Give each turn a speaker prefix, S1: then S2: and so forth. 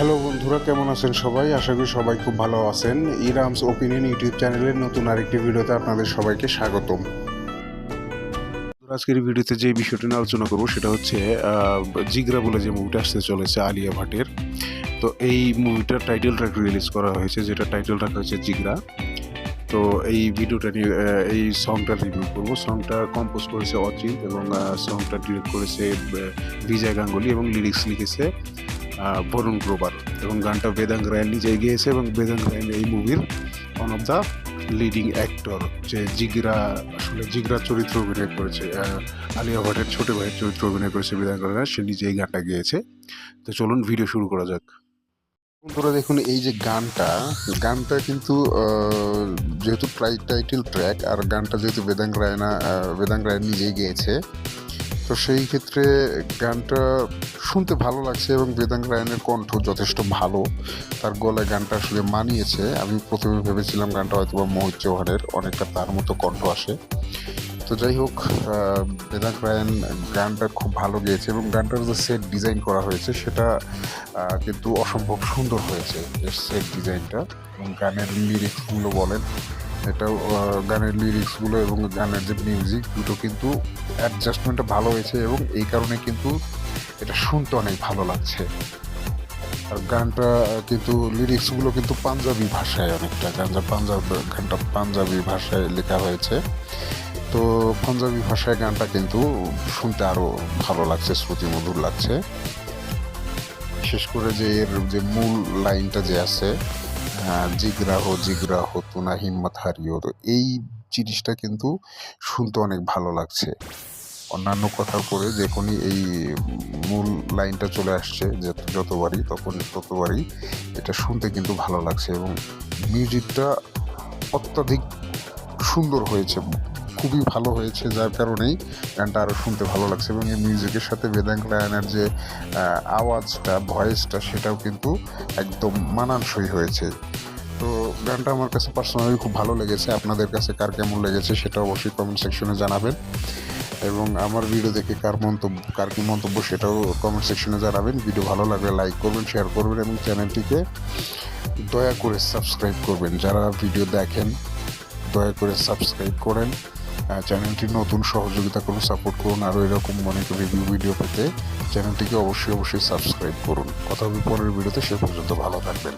S1: Hello বন্ধুরা, কেমন আছেন সবাই? আশা করি সবাই খুব ভালো আছেন। ইরামস ওপিনিয়ন ইউটিউব চ্যানেলের নতুন আরেকটি ভিডিওতে আপনাদের সবাইকে স্বাগতম। আজকের ভিডিওতে যে বিষয়টি নিয়ে আলোচনা করব সেটা হচ্ছে জিগরা বলে যে মুভিটা আসতে চলেছে আলিয়া ভাটের। তো এই মুভিটার টাইটেল ট্র্যাক রিলিজ করা হয়েছে, যেটা টাইটেল রাখা হয়েছে জিগরা। তো এই ভিডিওটা নিয়ে এই সংটা রিভিউ করব। সংটা কম্পোজ করেছে অচিত এবং সংটা ডিরেক্ট করেছে বিজয় গাঙ্গুলি এবং লিরিক্স লিখেছে বরুণ গ্রোভার। এবং গানটা বেদাঙ্গ রায় নিজেই গেয়েছে এবং বেদাঙ্গ রায় এই মুভির one of the leading actor যে জিগরা, আসলে জিগরা চরিত্র অভিনয় করেছে আলিয়া ভট্টের ছোট ভাইয়ের চরিত্র অভিনয় করেছে বেদাঙ্গ রায়, সে নিজে এই গানটা গেয়েছে। তো চলুন ভিডিও শুরু করা যাক। বন্ধুরা, দেখুন, এই যে গানটা গানটা কিন্তু যেহেতু টাইটেল ট্র্যাক আর গানটা যেহেতু বেদাঙ্গ রায়না বেদাঙ্গ রায় নিজেই গেয়েছে তো সেই ক্ষেত্রে গানটা শুনতে ভালো লাগছে এবং বেদাঙ্গ রায়নের কণ্ঠ যথেষ্ট ভালো। তার গলায় গানটা আসলে মানিয়েছে। আমি প্রথমে ভেবেছিলাম গানটা হয়তো বা মোহিত চৌহানের অনেকটা তার মতো কণ্ঠ আসে। তো যাই হোক আহ, বেদাঙ্গ রায়ন গানটা খুব ভালো গেয়েছে এবং গানটার যে সেট ডিজাইন করা হয়েছে সেটা কিন্তু অসম্ভব সুন্দর হয়েছে। সেট ডিজাইনটা এবং গানের লিরিক্সগুলো বলেন আহ, গানের লিরিক্সগুলো এবং গানের যে মিউজিক দুটো কিন্তু অ্যাডজাস্টমেন্টটা ভালো হয়েছে এবং এই কারণে কিন্তু এটা শুনতে অনেক ভালো লাগছে। আর গানটা কিন্তু লিরিক্সগুলো কিন্তু পাঞ্জাবি ভাষায় অনেকটা। গানটা পাঞ্জাব গানটা পাঞ্জাবি ভাষায় লেখা হয়েছে। তো পাঞ্জাবি ভাষায় গানটা কিন্তু শুনতে আরও ভালো লাগছে শ্রুতিমধুর লাগছে। বিশেষ করে যে এর যে মূল লাইনটা যে আছে জিগরা হো জিগরা হো তুনা, হিম্মত হারিও তো এই জিনিসটা কিন্তু শুনতে অনেক ভালো লাগছে। অন্যান্য কথার পরে যখনই এই মূল লাইনটা চলে আসছে যে যতবারই, তখন ততবারই এটা শুনতে কিন্তু ভালো লাগছে এবং মিউজিকটা অত্যাধিক সুন্দর হয়েছে। খুবই ভালো হয়েছে, যার কারণেই গানটা আরও শুনতে ভালো লাগছে এবং এই মিউজিকের সাথে বেদাঙ্গ রায়নের যে আওয়াজটা, ভয়েসটা সেটাও কিন্তু একদম মানানসই হয়েছে। তো গানটা আমার কাছে পার্সোনালি খুব ভালো লেগেছে। আপনাদের কাছে কার কেমন লেগেছে সেটা অবশ্যই কমেন্ট সেকশনে জানাবেন। এবং আমার ভিডিও দেখে কার মন্তব্য, কার কি মন্তব্য সেটাও কমেন্ট সেকশনে জানাবেন। ভিডিও ভালো লাগলে লাইক করবেন শেয়ার করবেন এবং চ্যানেলটিকে দয়া করে সাবস্ক্রাইব করবেন। যারা ভিডিও দেখেন, দয়া করে সাবস্ক্রাইব করেন। আহ, চ্যানেলটি নতুন সহযোগিতা করুন সাপোর্ট করুন আরও এরকম অনেক রিভিউ ভিডিও পেতে চ্যানেলটিকে অবশ্যই অবশ্যই সাবস্ক্রাইব করুন। কথা হবে পরের ভিডিওতে সে পর্যন্ত ভালো থাকবেন।